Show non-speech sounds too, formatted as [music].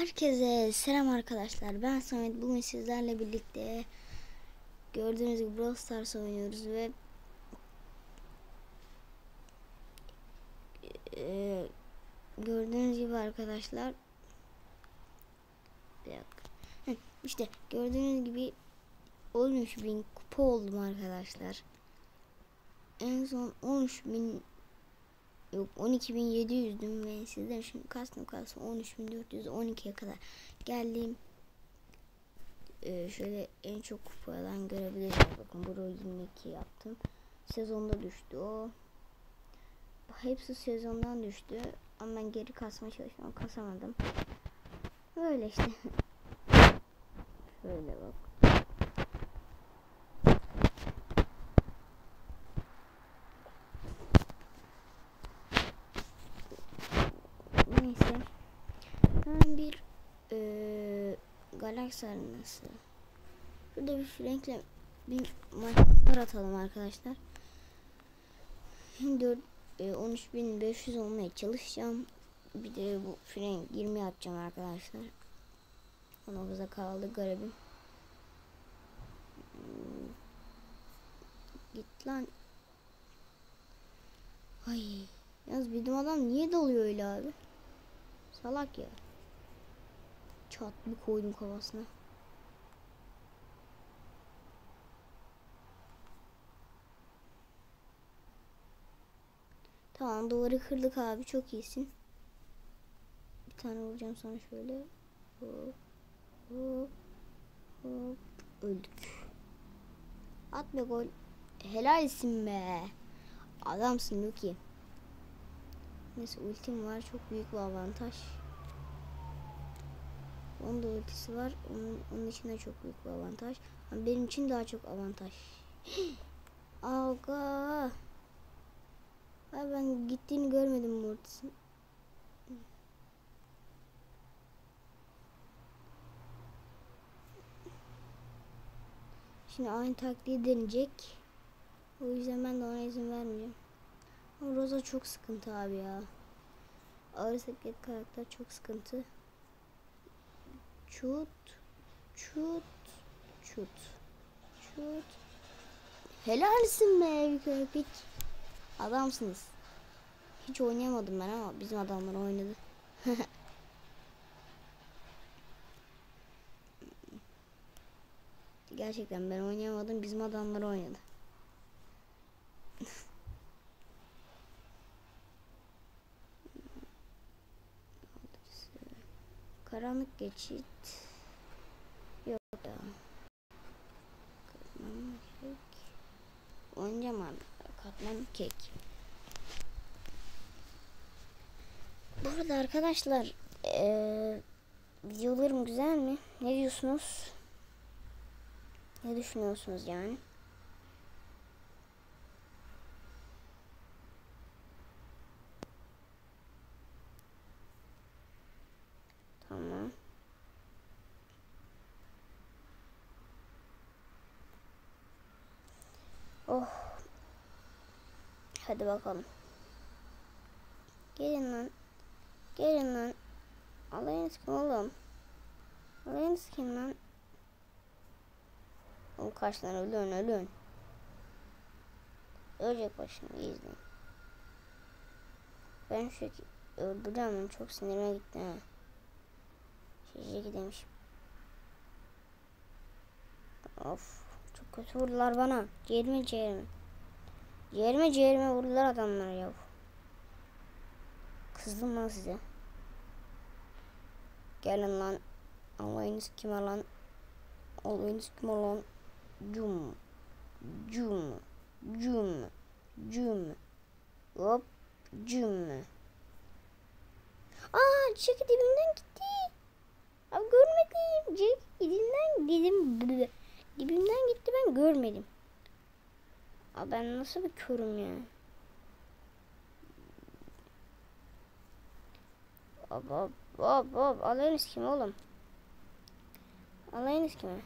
Herkese selam arkadaşlar. Ben Samet. Bugün sizlerle birlikte gördüğünüz gibi Brawl Stars oynuyoruz ve e, gördüğünüz gibi arkadaşlar bir dakika. İşte gördüğünüz gibi 13 bin kupa oldum arkadaşlar. En son 13 bin Yok 12.700'düm ve sizden şimdi kastım kastım 13.412'ye kadar geldim. Ee, şöyle en çok kupadan görebilirsiniz. Bakın burayı 22 yaptım. Sezonda düştü o. Hepsi sezondan düştü. Ama ben geri kasmaya çalıştım. Kasamadım. Böyle işte. [laughs] Şöyle bak. Neyse. Hemen bir e, galaksi arenası. Burada bir Frank'le bir maçlar atalım arkadaşlar. 4 e, 13.500 olmaya çalışacağım. Bir de bu Frank 20 atacağım arkadaşlar. Ona kaldı garibim. Hmm. Git lan. Ay. Yalnız bizim adam niye dalıyor öyle abi? Salak ya. Çat koydum kafasına. Tamam duvarı kırdık abi çok iyisin. Bir tane vuracağım sana şöyle. Hop hop hop öldük. At be gol. Helalsin be. Adamsın Luki. Neyse ultim var. Çok büyük bir avantaj. Onun da ultisi var. Onun, onun için de çok büyük bir avantaj. Ama benim için daha çok avantaj. [gasps] Aga. Abi ben gittiğini görmedim ultisinin. Şimdi aynı taktiği deneyecek. O yüzden ben de ona izin vermeyeceğim. Ama Rosa çok sıkıntı abi ya. Ağır sekret karakter çok sıkıntı. Çut. Çut. Çut. Çut. Helalsin be bir köpek. Adamsınız. Hiç oynayamadım ben ama bizim adamlar oynadı. [laughs] Gerçekten ben oynayamadım. Bizim adamlar oynadı. Karanlık geçit. Yok da. Katman kek. Oynayacağım abi. Katman kek. Bu arada arkadaşlar ee, videolarım güzel mi? Ne diyorsunuz? Ne düşünüyorsunuz yani? Tamam. Oh. Hadi bakalım. Gelin lan. Gelin lan. Alayınız kim oğlum? Alayınız kim lan? Oğlum kaç tane ölün ölün. Ölecek başını izleyin. Ben şu öldüreceğim çok sinirime gitti ha. Şişe gidemiş. Of. Çok kötü vurdular bana. Ciğerime ciğerime. Ciğerime ciğerime vurdular adamlar ya. Kızdım lan size. Gelin lan. Alayınız kim lan? Alayınız kim lan? Cum. Cum. Cum. Cum. Hop. Cum. Aa çeki dibimden gitti. Abi görmedim. Cek dibinden dedim. Dibimden gitti ben görmedim. Ben nasıl bir körüm ya. Hop hop hop hop. Alayınız kim oğlum? Alayınız kime?